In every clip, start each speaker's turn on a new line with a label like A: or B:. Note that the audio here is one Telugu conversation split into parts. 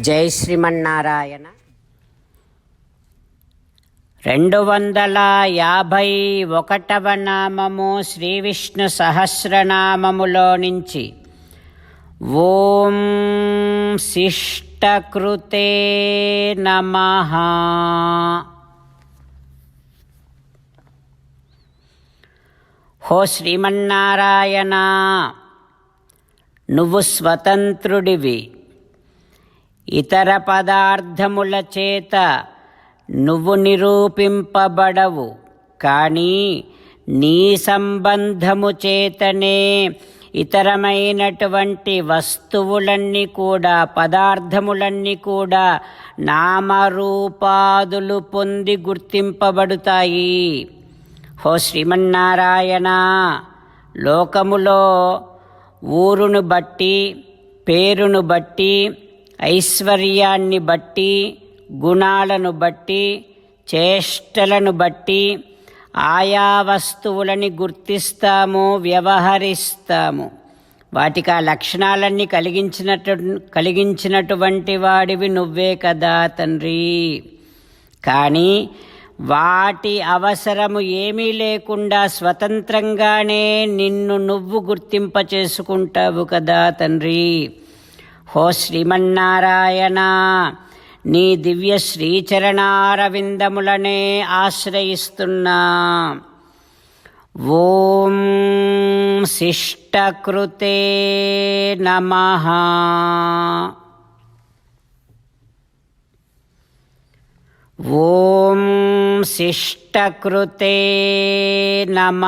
A: జై శ్రీమన్నారాయణ. రెండు వందల యాభై ఒకటవ నామము శ్రీ విష్ణు సహస్రనామములో నుంచి ఓం శిష్టకృతే నమ. హో శ్రీమన్నారాయణ నువ్వు స్వతంత్రుడివి. ఇతర పదార్థముల చేత నువ్వు నిరూపింపబడవు కానీ నీ సంబంధము చేతనే ఇతరమైనటువంటి వస్తువులన్నీ కూడా పదార్థములన్నీ కూడా నామరూపాదులు పొంది గుర్తింపబడుతాయి. హో శ్రీమన్నారాయణ లోకములో ఊరును బట్టి పేరును బట్టి ఐశ్వర్యాన్ని బట్టి గుణాలను బట్టి చేష్టలను బట్టి ఆయా వస్తువులని గుర్తిస్తాము వ్యవహరిస్తాము. వాటికి ఆ లక్షణాలన్నీ కలిగించినట్టు కలిగించినటువంటి వాడివి నువ్వే కదా తండ్రి. కానీ వాటి అవసరము ఏమీ లేకుండా స్వతంత్రంగానే నిన్ను నువ్వు గుర్తింప చేసుకుంటావు కదా తండ్రి. హో శ్రీమన్నారాయణ నీ దివ్య శ్రీచరణారవిందములనే ఆశ్రయిస్తున్నా. ఓం శిష్టకృతే నమ. ఓం శిష్టకృతే నమ.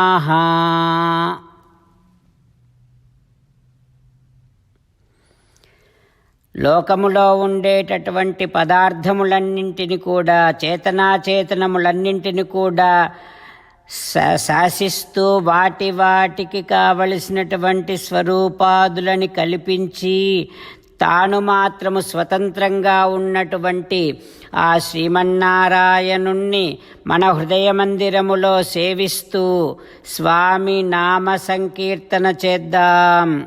A: లోకములో ఉండేటటువంటి పదార్థములన్నింటిని కూడా చేతనాచేతనములన్నింటిని కూడా శా- శాసిస్తూ వాటి వాటికి కావలసినటువంటి స్వరూపాదులని కల్పించి తాను మాత్రము స్వతంత్రంగా ఉన్నటువంటి ఆ శ్రీమన్నారాయణుణ్ణి మన హృదయ మందిరములో సేవిస్తూ స్వామి నామ సంకీర్తన చేద్దాం.